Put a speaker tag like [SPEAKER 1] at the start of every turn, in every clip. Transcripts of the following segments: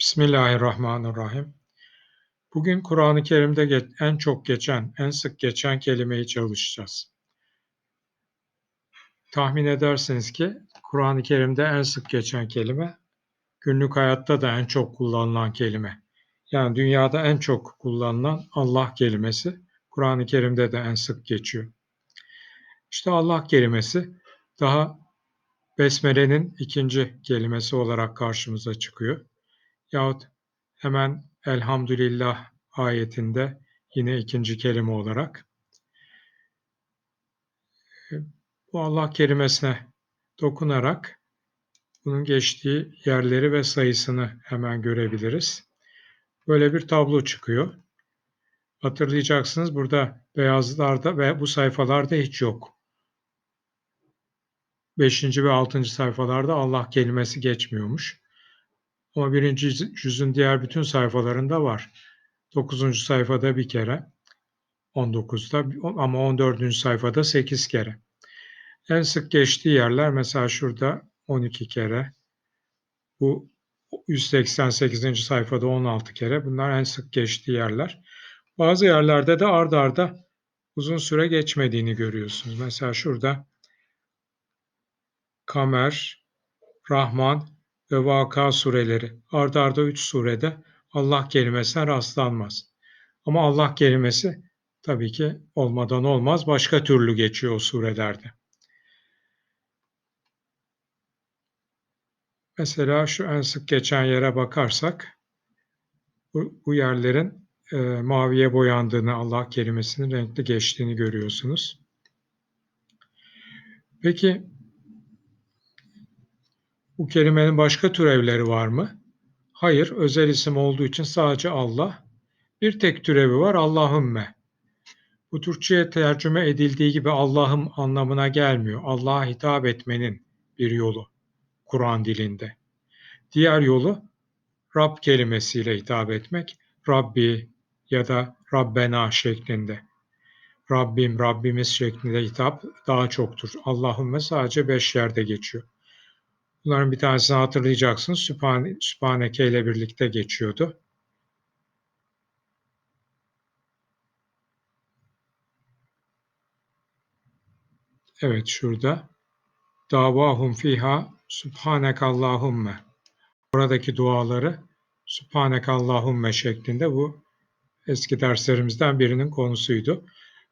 [SPEAKER 1] Bismillahirrahmanirrahim. Bugün Kur'an-ı Kerim'de en çok geçen, en sık geçen kelimeyi çalışacağız. Tahmin edersiniz ki Kur'an-ı Kerim'de en sık geçen kelime, günlük hayatta da en çok kullanılan kelime. Yani dünyada en çok kullanılan Allah kelimesi Kur'an-ı Kerim'de de en sık geçiyor. İşte Allah kelimesi daha Besmele'nin ikinci kelimesi olarak karşımıza çıkıyor. Yahut hemen Elhamdülillah ayetinde yine ikinci kelime olarak. Bu Allah kelimesine dokunarak bunun geçtiği yerleri ve sayısını hemen görebiliriz. Böyle bir tablo çıkıyor. Hatırlayacaksınız burada beyazlarda ve bu sayfalarda hiç yok. 5. ve 6. sayfalarda Allah kelimesi geçmiyormuş. Ama birinci yüzün diğer bütün sayfalarında var. 9. sayfada bir kere, 19'da ama 14. sayfada 8 kere. En sık geçtiği yerler mesela şurada 12 kere. Bu 188. sayfada 16 kere. Bunlar en sık geçtiği yerler. Bazı yerlerde de ard arda uzun süre geçmediğini görüyorsunuz. Mesela şurada Kamer, Rahman ve Vaka sureleri. Arda arda üç surede Allah kelimesine rastlanmaz. Ama Allah kelimesi tabii ki olmadan olmaz. Başka türlü geçiyor o surelerde. Mesela şu en sık geçen yere bakarsak bu, bu yerlerin e, maviye boyandığını, Allah kelimesinin renkli geçtiğini görüyorsunuz. Peki bu kelimenin başka türevleri var mı? Hayır, özel isim olduğu için sadece Allah. Bir tek türevi var Allahümme. Bu Türkçe'ye tercüme edildiği gibi Allah'ım anlamına gelmiyor. Allah'a hitap etmenin bir yolu Kur'an dilinde. Diğer yolu Rab kelimesiyle hitap etmek. Rabbi ya da Rabbena şeklinde. Rabbim, Rabbimiz şeklinde hitap daha çoktur. Allahümme sadece beş yerde geçiyor. Bunların bir tanesini hatırlayacaksınız. Sübhaneke ile birlikte geçiyordu. Evet şurada. Davahum fiha Subhanekallahümme. Oradaki duaları Subhanekallahümme şeklinde bu eski derslerimizden birinin konusuydu.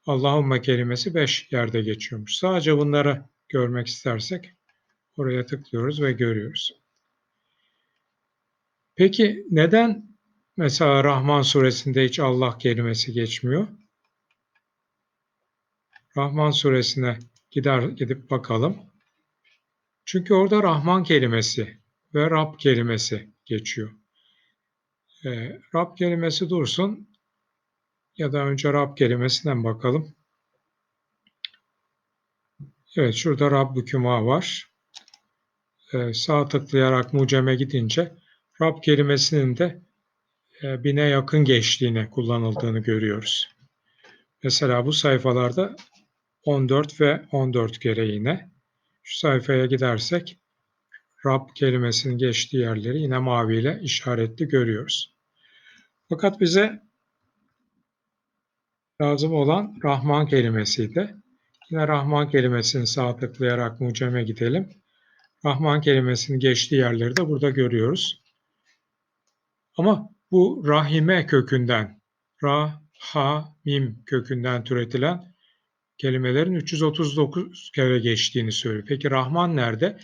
[SPEAKER 1] Allahümme kelimesi beş yerde geçiyormuş. Sadece bunları görmek istersek Oraya tıklıyoruz ve görüyoruz. Peki neden mesela Rahman suresinde hiç Allah kelimesi geçmiyor? Rahman suresine gider gidip bakalım. Çünkü orada Rahman kelimesi ve Rab kelimesi geçiyor. E, Rab kelimesi dursun ya da önce Rab kelimesinden bakalım. Evet şurada Rabbüküma var. E, sağ tıklayarak muceme gidince Rab kelimesinin de e, bine yakın geçtiğini kullanıldığını görüyoruz. Mesela bu sayfalarda 14 ve 14 kere yine. Şu sayfaya gidersek Rab kelimesinin geçtiği yerleri yine maviyle işaretli görüyoruz. Fakat bize lazım olan Rahman kelimesiydi. Yine Rahman kelimesini sağ tıklayarak muceme gidelim. Rahman kelimesinin geçtiği yerleri de burada görüyoruz. Ama bu rahime kökünden, ra, ha, mim kökünden türetilen kelimelerin 339 kere geçtiğini söylüyor. Peki Rahman nerede?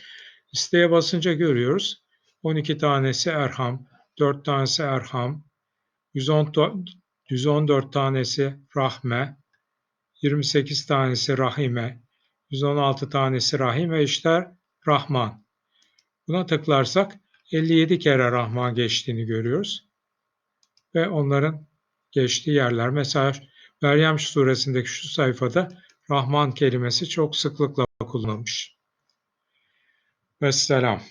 [SPEAKER 1] Listeye basınca görüyoruz. 12 tanesi Erham, 4 tanesi Erham, 114 tanesi Rahme, 28 tanesi Rahime, 116 tanesi Rahim ve işte Rahman. Buna tıklarsak 57 kere Rahman geçtiğini görüyoruz. Ve onların geçtiği yerler. Mesela Meryem suresindeki şu sayfada Rahman kelimesi çok sıklıkla kullanılmış. Vesselam.